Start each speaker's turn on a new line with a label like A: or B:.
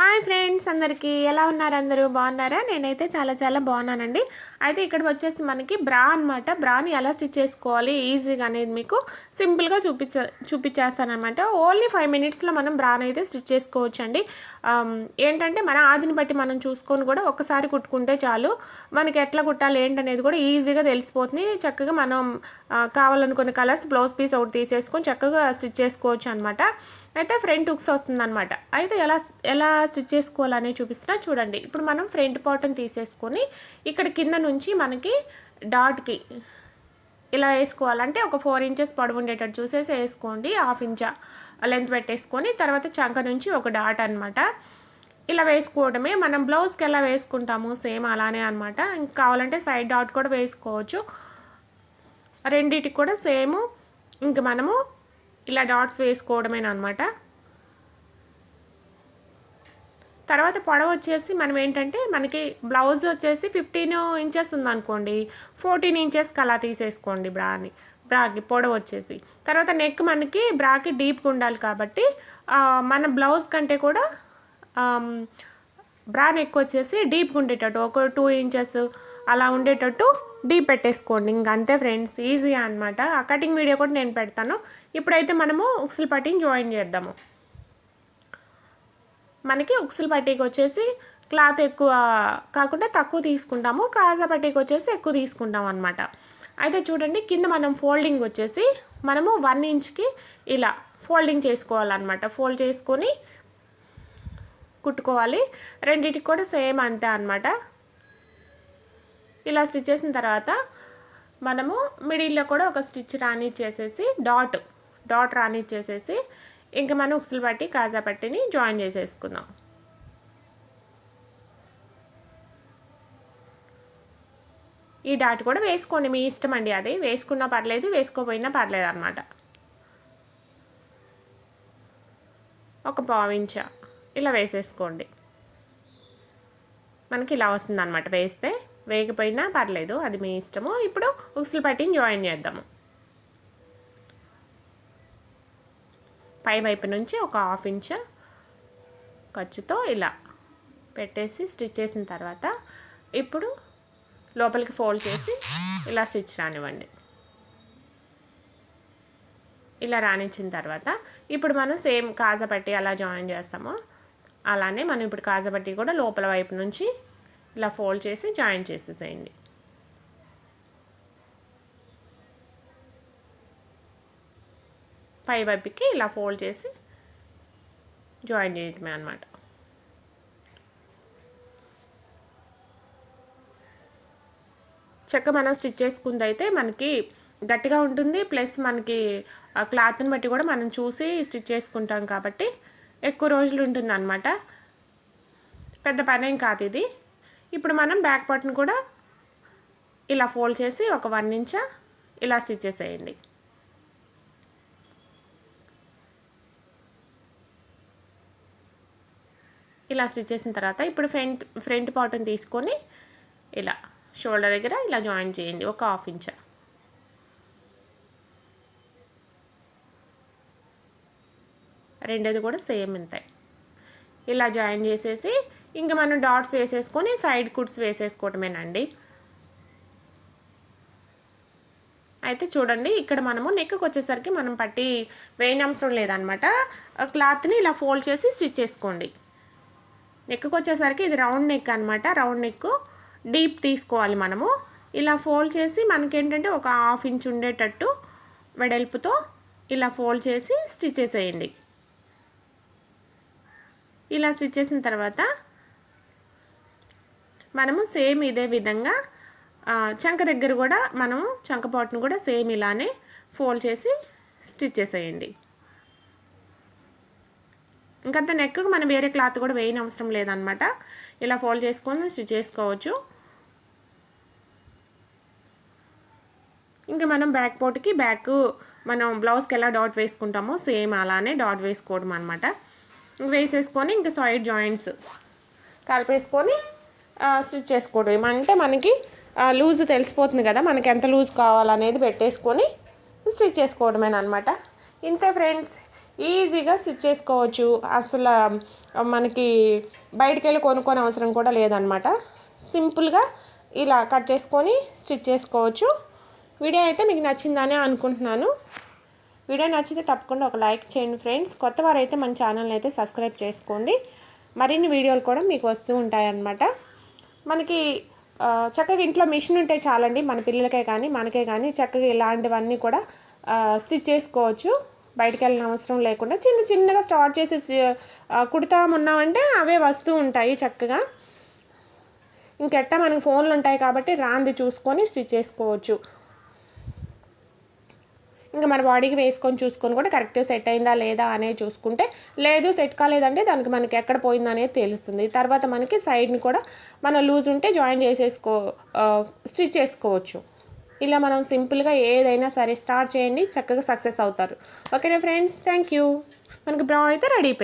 A: Hi friends అందరికీ. ఎలా ఉన్నారు అందరూ? బాగున్నారా? నేనైతే చాలా చాలా బాగున్నానండి. అయితే ఇక్కడ వచ్చేసి మనకి బ్రా అనమాట బ్రాని ఎలా స్టిచ్ చేసుకోవాలి? ఈజీగా అనేది మీకు సింపుల్గా చూపించ చూపించేస్తానమాట ఓన్లీ ఫైవ్ మినిట్స్లో మనం బ్రాన్ అయితే స్టిచ్ చేసుకోవచ్చు అండి ఏంటంటే మన ఆదిని బట్టి మనం చూసుకొని కూడా ఒకసారి కుట్టుకుంటే చాలు. మనకి ఎట్లా కుట్టాలి ఏంటనేది కూడా ఈజీగా తెలిసిపోతుంది. చక్కగా మనం కావాలనుకున్న కలర్స్ బ్లౌజ్ పీస్ ఒకటి తీసేసుకొని చక్కగా స్టిచ్ చేసుకోవచ్చు అనమాట అయితే ఫ్రంట్ హుక్స్ వస్తుందన్నమాట. అయితే ఎలా ఎలా స్టిచ్ చేసుకోవాలనే చూపిస్తున్నా చూడండి. ఇప్పుడు మనం ఫ్రంట్ పార్ట్ని తీసేసుకొని ఇక్కడ కింద నుంచి మనకి డాట్కి ఇలా వేసుకోవాలంటే ఒక ఫోర్ ఇంచెస్ పొడవు ఉండేటట్టు చూసేసి వేసుకోండి. హాఫ్ ఇంచా లెంత్ పెట్టేసుకొని తర్వాత చంక నుంచి ఒక డాట్ అనమాట ఇలా వేసుకోవడమే. మనం బ్లౌజ్కి ఎలా వేసుకుంటాము? సేమ్ అలానే అనమాట ఇంకా కావాలంటే సైడ్ డాట్ కూడా వేసుకోవచ్చు. రెండిటికి కూడా సేమ్. ఇంక మనము ఇలా డాట్స్ వేసుకోవడమేనమాట తర్వాత పొడవు వచ్చేసి మనం ఏంటంటే మనకి బ్లౌజ్ వచ్చేసి ఫిఫ్టీన్ ఇంచెస్ ఉందనుకోండి. ఫోర్టీన్ ఇంచెస్కి అలా తీసేసుకోండి బ్రాని బ్రాకి పొడవు వచ్చేసి. తర్వాత నెక్ మనకి బ్రాకి డీప్గా ఉండాలి కాబట్టి మన బ్లౌజ్ కంటే కూడా బ్రా నెక్ వచ్చేసి డీప్గా ఉండేటట్టు ఒక టూ ఇంచెస్ అలా ఉండేటట్టు డీప్ పెట్టేసుకోండి. ఇంక అంతే ఫ్రెండ్స్ ఈజీ అనమాట ఆ కటింగ్ వీడియో కూడా నేను పెడతాను. ఇప్పుడైతే మనము ఉక్సులు పట్టిని జాయిన్ చేద్దాము. మనకి ఉక్సులు పట్టీకి వచ్చేసి క్లాత్ ఎక్కువ కాకుండా తక్కువ తీసుకుంటాము. కాజా పట్టీకి వచ్చేసి ఎక్కువ తీసుకుంటాం అనమాట అయితే చూడండి కింద మనం ఫోల్డింగ్ వచ్చేసి మనము వన్ ఇంచ్కి ఇలా ఫోల్డింగ్ చేసుకోవాలన్నమాట. ఫోల్డ్ చేసుకొని కుట్టుకోవాలి. రెండింటికి కూడా సేమ్ అంతే అనమాట ఇలా స్టిచ్ చేసిన తర్వాత మనము మిడిల్లో కూడా ఒక స్టిచ్ రానిచ్చేసేసి డాట్ డాట్ రానిచ్చేసేసి ఇంకా మనం ఉక్సులు పట్టి కాజా పట్టిని జాయిన్ చేసేసుకుందాం. ఈ డాట్ కూడా వేసుకోండి మీ ఇష్టం అండి అది. వేసుకున్నా పర్లేదు వేసుకోపోయినా పర్లేదు అనమాట ఒక పావించ ఇలా వేసేసుకోండి. మనకి ఇలా వస్తుంది అనమాట వేస్తే వేయకపోయినా పర్లేదు అది మీ ఇష్టము. ఇప్పుడు ఉక్సులు పట్టిని జాయిన్ చేద్దాము. పై వైపు నుంచి ఒక హాఫ్ ఇంచ్ ఖర్చుతో ఇలా పెట్టేసి స్టిచ్ చేసిన తర్వాత ఇప్పుడు లోపలికి ఫోల్డ్ చేసి ఇలా స్టిచ్ రానివ్వండి. ఇలా రాణించిన తర్వాత ఇప్పుడు మనం సేమ్ కాజా పట్టి అలా జాయిన్ చేస్తామో. అలానే మనం ఇప్పుడు కాజా పట్టి కూడా లోపల వైపు నుంచి ఇలా ఫోల్డ్ చేసి జాయిన్ చేసేసేయండి. పై వైపుకి ఇలా ఫోల్డ్ చేసి జాయిన్ చేయటమే అనమాట చెక్క మనం స్టిచ్ చేసుకుంది అయితే మనకి గట్టిగా ఉంటుంది. ప్లస్ మనకి ఆ క్లాత్ని బట్టి కూడా మనం చూసి స్టిచ్ చేసుకుంటాం కాబట్టి ఎక్కువ రోజులు ఉంటుంది అనమాట పెద్ద పనేం కాదు ఇది. ఇప్పుడు మనం బ్యాక్ పార్ట్ని కూడా ఇలా ఫోల్డ్ చేసి ఒక వన్ ఇంచ ఇలా స్టిచ్ చేసేయండి. ఇలా స్టిచ్ చేసిన తర్వాత ఇప్పుడు ఫ్రంట్ ఫ్రంట్ పార్ట్ని తీసుకొని ఇలా షోల్డర్ దగ్గర ఇలా జాయిన్ చేయండి ఒక హాఫ్ ఇంచ. రెండోది కూడా సేమ్ ఇంతే. ఇలా జాయిన్ చేసేసి ఇంకా మనం డాట్స్ వేసేసుకొని సైడ్ కుట్స్ వేసేసుకోవటమేనండి. అయితే చూడండి ఇక్కడ మనము నెక్కి వచ్చేసరికి మనం పట్టి వేయని అవసరం లేదనమాట క్లాత్ని ఇలా ఫోల్డ్ చేసి స్టిచ్ చేసుకోండి. నెక్కి వచ్చేసరికి ఇది రౌండ్ నెక్ అనమాట. రౌండ్ నెక్ డీప్ తీసుకోవాలి మనము. ఇలా ఫోల్డ్ చేసి మనకేంటంటే ఒక హాఫ్ ఇంచ్ ఉండేటట్టు వెడల్పుతో ఇలా ఫోల్డ్ చేసి స్టిచ్ చేసేయండి. ఇలా స్టిచ్ చేసిన తర్వాత మనము సేమ్ ఇదే విధంగా చంక దగ్గర కూడా మనం చంకపాటును కూడా సేమ్ ఇలానే ఫోల్డ్ చేసి స్టిచ్ చేసేయండి. ఇంకంత నెక్కు మనం వేరే క్లాత్ కూడా వేయని అవసరం లేదనమాట. ఇలా ఫోల్డ్ చేసుకొని స్టిచ్ చేసుకోవచ్చు. ఇంకా మనం బ్యాక్ పోటుకి బ్యాక్ మనం బ్లౌజ్కి ఎలా డాట్ వేసుకుంటామో సేమ్ అలానే డాట్ వేసుకోవడం అనమాట వేసేసుకొని ఇంకా సైడ్ జాయింట్స్ కలిపేసుకొని స్టిచ్ చేసుకోవడం. అంటే మనకి లూజ్ తెలిసిపోతుంది కదా మనకి ఎంత లూజ్ కావాలనేది పెట్టేసుకొని స్టిచ్ చేసుకోవడమేనమాట ఇంతే ఫ్రెండ్స్ ఈజీగా స్టిచ్ చేసుకోవచ్చు. అసలు మనకి బయటికి వెళ్ళి కొనుక్కోని అవసరం కూడా లేదనమాట సింపుల్గా ఇలా కట్ చేసుకొని స్టిచ్ చేసుకోవచ్చు. వీడియో అయితే మీకు నచ్చిందని అనుకుంటున్నాను. వీడియో నచ్చితే తప్పకుండా ఒక లైక్ చేయండి ఫ్రెండ్స్. కొత్త వారైతే మన ఛానల్ని అయితే సబ్స్క్రైబ్ చేసుకోండి. మరిన్ని వీడియోలు కూడా మీకు వస్తూ ఉంటాయన్నమాట. మనకి చక్కగా ఇంట్లో మిషన్ ఉంటే చాలండి. మన పిల్లలకే కానీ మనకే కానీ చక్కగా ఇలాంటివన్నీ కూడా స్టిచ్ చేసుకోవచ్చు. బయటికి వెళ్ళిన అవసరం లేకుండా చిన్న చిన్నగా స్టార్ట్ చేసి కుడతా ఉన్నామంటే అవే వస్తూ ఉంటాయి చక్కగా. ఇంకెట్టా మనకి ఫోన్లు ఉంటాయి కాబట్టి రాంది చూసుకొని స్టిచ్ చేసుకోవచ్చు. ఇంకా మన బాడీకి వేసుకొని చూసుకొని కూడా కరెక్ట్గా సెట్ అయిందా లేదా అనేది చూసుకుంటే లేదు సెట్ కాలేదంటే దానికి మనకి ఎక్కడ పోయింది అనేది తెలుస్తుంది. తర్వాత మనకి సైడ్ని కూడా మన లూజ్ ఉంటే జాయిన్ చేసేసుకో స్టిచ్ చేసుకోవచ్చు. ఇలా మనం సింపుల్గా ఏదైనా సరే స్టార్ట్ చేయండి చక్కగా సక్సెస్ అవుతారు. ఓకేనా ఫ్రెండ్స్? Thank you. మనకి బ్రా అయితే రెడీ అయిపోయింది.